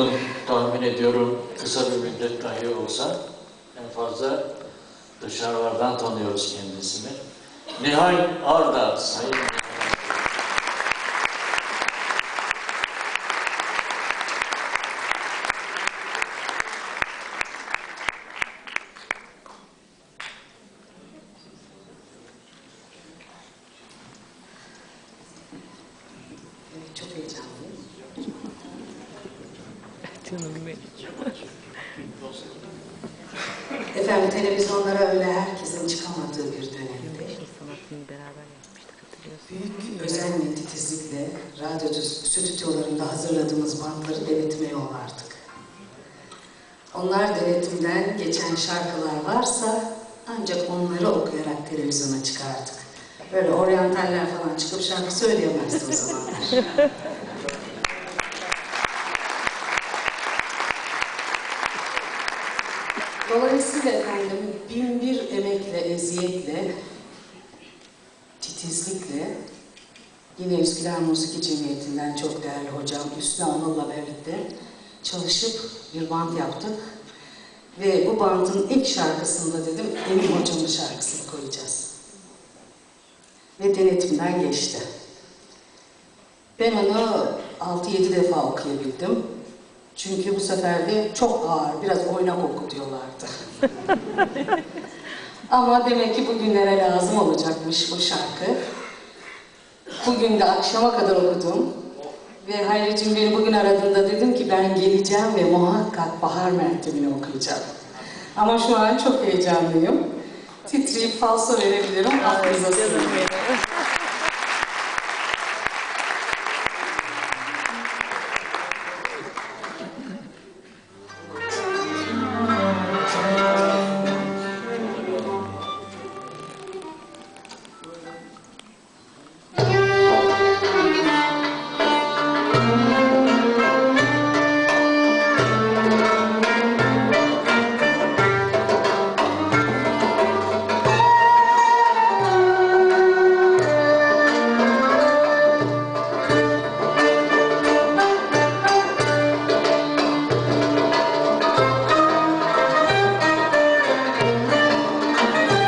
olduğunu tahmin ediyorum. Kısa bir müddet dahi olsa en fazla dışarılardan tanıyoruz kendisini. Nihal Arda Sayın Evet, Çok heyecanlıyım. Canım benim. Efendim televizyonlara öyle herkesin çıkamadığı bir dönemde büyük özen ve titizlikle radyo stüdyolarında hazırladığımız bantları denetmeye yollardık. Onlar denetimden geçen şarkılar varsa ancak onları okuyarak televizyona çıkardık. Böyle oryantaller falan çıkıp şarkı söyleyemezdi o zamanlar. Dolayısıyla efendim bin bir emekle, eziyetle, titizlikle yine Üsküdar Musiki Cemiyeti'nden çok değerli hocam Üstü Anıl'la birlikte çalışıp bir band yaptık. Ve bu bandın ilk şarkısında dedim Emin Hocam'ın şarkısını koyacağız. Ve denetimden geçti. Ben onu 6-7 defa okuyabildim. Çünkü bu sefer de çok ağır, biraz oynak oku diyorlardı. Ama demek ki bugünlere lazım olacakmış bu şarkı. Bugün de akşama kadar okudum. Ve Hayricim beni bugün aradığında dedim ki ben geleceğim ve muhakkak Bahar Mertebini okuyacağım. Ama şu an çok heyecanlıyım. Titreyip falso verebilirim. Aklınıza Canım